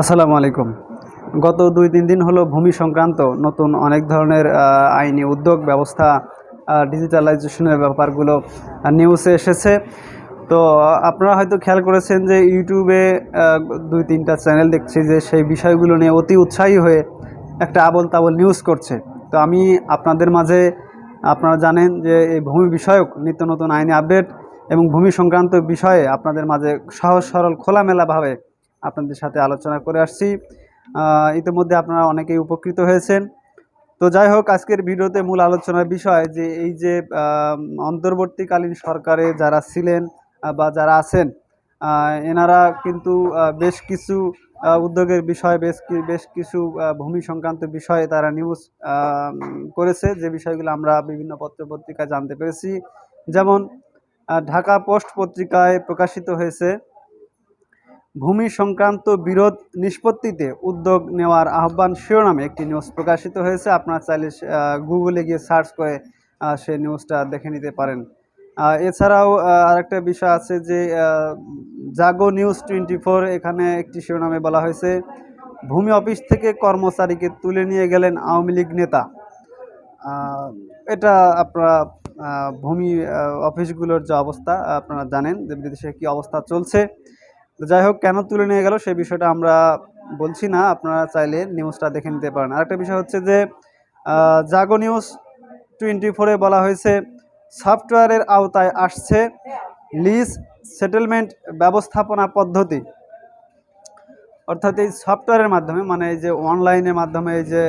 আসসালামু আলাইকুম। গত দুই তিন দিন হলো ভূমি সংক্রান্ত নতুন অনেক ধরনের আইনি উদ্যোগ ব্যবস্থা ডিজিটালাইজেশনের ব্যাপারগুলো নিউজে এসেছে। তো আপনারা হয়তো খেয়াল করেছেন যে ইউটিউবে দুই তিনটা চ্যানেল দেখছি যে সেই বিষয়গুলো নিয়ে অতি উৎসাহী হয়ে একটা আবল তাবল নিউজ করছে। তো আমি আপনাদের মাঝে, আপনারা জানেন যে এই ভূমি বিষয়ক নিত্য নতুন আইনি আপডেট এবং ভূমি সংক্রান্ত বিষয়ে আপনাদের মাঝে সহজ সরল খোলামেলাভাবে আপনাদের সাথে আলোচনা করে আসছি। ইতিমধ্যে আপনারা অনেকেই উপকৃত হয়েছেন। তো যাই হোক, আজকের ভিডিওতে মূল আলোচনার বিষয় যে এই যে অন্তর্বর্তীকালীন সরকারে যারা ছিলেন বা যারা আছেন এনারা কিন্তু বেশ কিছু উদ্যোগের বিষয়, বেশ বেশ কিছু ভূমি সংক্রান্ত বিষয়ে তারা নিউজ করেছে। যে বিষয়গুলো আমরা বিভিন্ন পত্র পত্রিকায় জানতে পেরেছি। যেমন ঢাকা পোস্ট পত্রিকায় প্রকাশিত হয়েছে ভূমি সংক্রান্ত বিরোধ নিষ্পত্তিতে উদ্যোগ নেওয়ার আহ্বান শিরোনামে একটি নিউজ প্রকাশিত হয়েছে। আপনারা চাইলে গুগলে গিয়ে সার্চ করে সেই নিউজটা দেখে নিতে পারেন। এছাড়াও আরেকটা বিষয় আছে যে জাগো নিউজ টোয়েন্টি ফোর এখানে একটি শিরোনামে বলা হয়েছে, ভূমি অফিস থেকে কর্মচারীকে তুলে নিয়ে গেলেন আওয়ামী লীগ নেতা। এটা আপনারা ভূমি অফিসগুলোর যে অবস্থা, আপনারা জানেন যে বিদেশে কী অবস্থা চলছে। যাই হোক, কেন তুলে নিয়ে গেল সেই বিষয়টা আমরা বলছি না। আপনারা চাইলে নিউজটা দেখে নিতে পারেন। আরেকটা বিষয় হচ্ছে যে জাগো নিউজ টোয়েন্টি ফোরে বলা হয়েছে সফটওয়্যারের আওতায় আসছে লিজ সেটেলমেন্ট ব্যবস্থাপনা পদ্ধতি। অর্থাৎ এই সফটওয়্যারের মাধ্যমে মানে এই যে অনলাইনের মাধ্যমে এই যে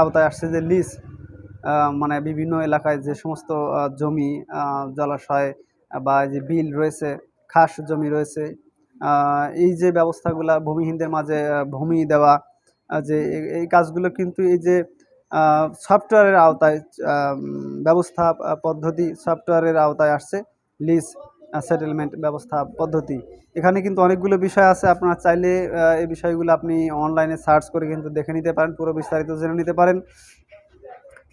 আওতায় আসছে যে লিজ মানে বিভিন্ন এলাকায় যে সমস্ত জমি জলাশয় বা যে বিল রয়েছে, খাস জমি রয়েছে এই যে ব্যবস্থাগুলা ভূমিহীনদের মাঝে ভূমি দেওয়া যে এই- কাজগুলো কিন্তু এই যে সফটওয়্যারের আওতায় ব্যবস্থা পদ্ধতি সফটওয়্যারের আওতায় আসছে লিজ সেটেলমেন্ট ব্যবস্থা পদ্ধতি। এখানে কিন্তু অনেকগুলো বিষয় আছে, আপনারা চাইলে এই বিষয়গুলো আপনি অনলাইনে সার্চ করে কিন্তু দেখে নিতে পারেন, পুরো বিস্তারিত জেনে নিতে পারেন।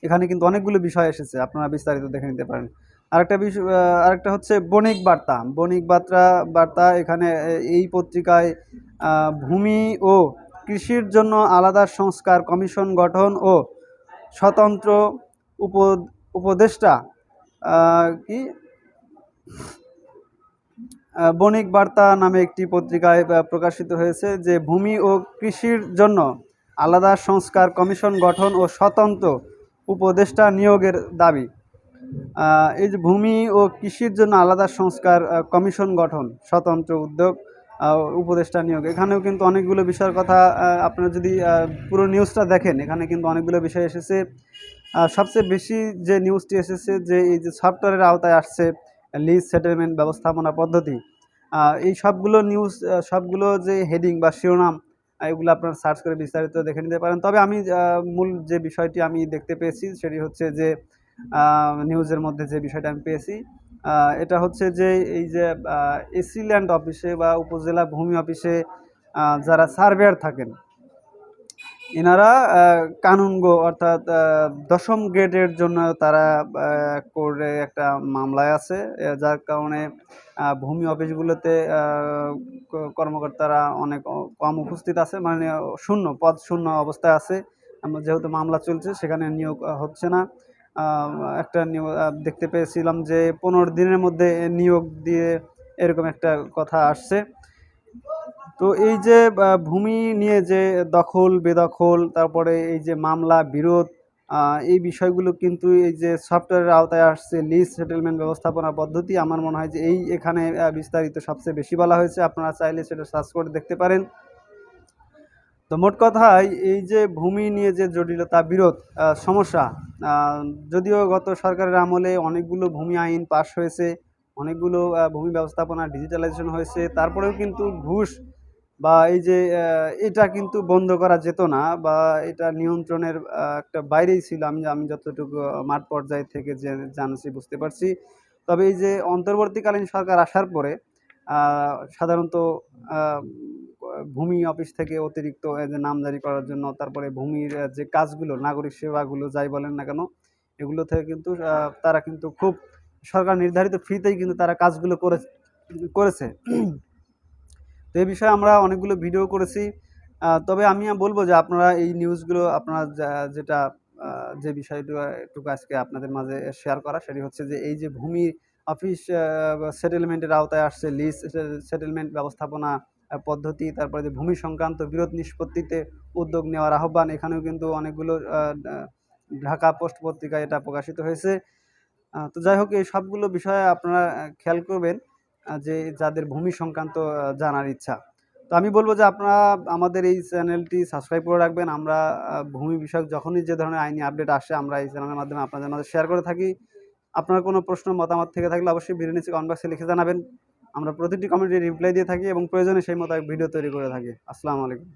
এখানে কিন্তু অনেকগুলো বিষয় এসেছে, আপনারা বিস্তারিত দেখে নিতে পারেন। আরেকটা বিষয় আরেকটা হচ্ছে বণিক বার্তা। বণিক বার্তা বার্তা এখানে এই পত্রিকায় ভূমি ও কৃষির জন্য আলাদা সংস্কার কমিশন গঠন ও স্বতন্ত্র উপ উপদেষ্টা কি? বণিক বার্তা নামে একটি পত্রিকায় প্রকাশিত হয়েছে যে ভূমি ও কৃষির জন্য আলাদা সংস্কার কমিশন গঠন ও স্বতন্ত্র উপদেষ্টা নিয়োগের দাবি। এই যে ভূমি ও কৃষির জন্য আলাদা সংস্কার কমিশন গঠন, স্বতন্ত্র উদ্যোগ উপদেষ্টা নিয়োগ। এখানেও কিন্তু অনেকগুলো বিষয়ের কথা আপনারা যদি পুরো নিউজটা দেখেন, এখানে কিন্তু অনেকগুলো বিষয় এসেছে। সবচেয়ে বেশি যে নিউজটি এসেছে যে এই যে সফটওয়্যারের আওতায় আসছে লিজ সেটেলমেন্ট ব্যবস্থাপনা পদ্ধতি এই সবগুলো নিউজ সবগুলো যে হেডিং বা শিরোনাম এগুলো আপনারা সার্চ করে বিস্তারিত দেখে নিতে পারেন। তবে আমি মূল যে বিষয়টি আমি দেখতে পেয়েছি, সেটি হচ্ছে যে নিউজের মধ্যে যে বিষয়টা আমি পেয়েছি। এটা হচ্ছে যে এই যে এসি ল্যান্ড অফিসে বা উপজেলা ভূমি অফিসে যারা সার্ভেয়ার থাকেন, এনারা কানুনগো অর্থাৎ দশম গ্রেডের জন্য তারা করে একটা মামলায় আছে। যার কারণে ভূমি অফিসগুলোতে কর্মকর্তারা অনেক কম উপস্থিত আছে। মানে শূন্য, পদ শূন্য অবস্থায় আছে। যেহেতু মামলা চলছে, সেখানে নিয়োগ হচ্ছে না। একটা দেখতে পেয়েছিলাম যে পনেরো দিনের মধ্যে নিয়োগ দিয়ে এরকম একটা কথা আসছে। তো এই যে ভূমি নিয়ে যে দখল, বেদখল, তারপরে এই যে মামলা, বিরোধ এই বিষয়গুলো কিন্তু এই যে সফটওয়্যারের আওতায় আসছে, লিজ সেটেলমেন্ট ব্যবস্থাপনা পদ্ধতি, আমার মনে হয় যে এই এখানে বিস্তারিত সবচেয়ে বেশি বলা হয়েছে। আপনারা চাইলে সেটা সার্চ করে দেখতে পারেন। তো মোট কথায় এই যে ভূমি নিয়ে যে জটিলতা, বিরোধ সমস্যা যদিও গত সরকারের আমলে অনেকগুলো ভূমি আইন পাশ হয়েছে, অনেকগুলো ভূমি ব্যবস্থাপনা ডিজিটালাইজেশন হয়েছে, তারপরেও কিন্তু ঘুষ বা এই যে এটা কিন্তু বন্ধ করা যেত না বা এটা নিয়ন্ত্রণের একটা বাইরেই ছিল। আমি আমি যতটুকু মাঠ পর্যায় থেকে যে, জানছি বুঝতে পারছি। তবে এই যে অন্তর্বর্তীকালীন সরকার আসার পরে সাধারণত ভূমি অফিস থেকে অতিরিক্ত যে নামজারি করার জন্য, তারপরে ভূমির যে কাজগুলো, নাগরিক সেবাগুলো যাই বলেন না কেন, এগুলো থেকে কিন্তু তারা কিন্তু খুব সরকার নির্ধারিত ফ্রিতেই কিন্তু তারা কাজগুলো করে, করেছে। তো এই বিষয়ে আমরা অনেকগুলো ভিডিও করেছি। তবে আমি বলব যে আপনারা এই নিউজগুলো, আপনারা যেটা যে বিষয়টুকু টুকু আজকে আপনাদের মাঝে শেয়ার করা, সেটি হচ্ছে যে এই যে ভূমি অফিস সেটেলমেন্টের আওতায় আসছে লিজ সেটেলমেন্ট ব্যবস্থাপনা পদ্ধতি, তারপরে যে ভূমি সংক্রান্ত বিরোধ নিষ্পত্তিতে উদ্যোগ নেওয়ার আহ্বান, এখানেও কিন্তু অনেকগুলো ঢাকা পোস্ট পত্রিকায় এটা প্রকাশিত হয়েছে। তো যাই হোক, এই সবগুলো বিষয়ে আপনারা খেয়াল করবেন যে যাদের ভূমি সংক্রান্ত জানার ইচ্ছা। তো আমি বলব যে আপনারা আমাদের এই চ্যানেলটি সাবস্ক্রাইব করে রাখবেন। আমরা ভূমি বিষয়ক যখনই যে ধরনের আইনি আপডেট আসে, আমরা এই চ্যানেলের মাধ্যমে আপনাদের মাঝে শেয়ার করে থাকি। আপনার কোনো প্রশ্ন, মতামত থেকে থাকলে অবশ্যই ভিডিও নিচে কমেন্ট বক্সে লিখে জানাবেন। আমরা প্রতিটি কমেন্টে রিপ্লাই দিয়ে থাকি এবং প্রয়োজনে সেই মতো ভিডিও তৈরি করে থাকি। আসসালামু আলাইকুম।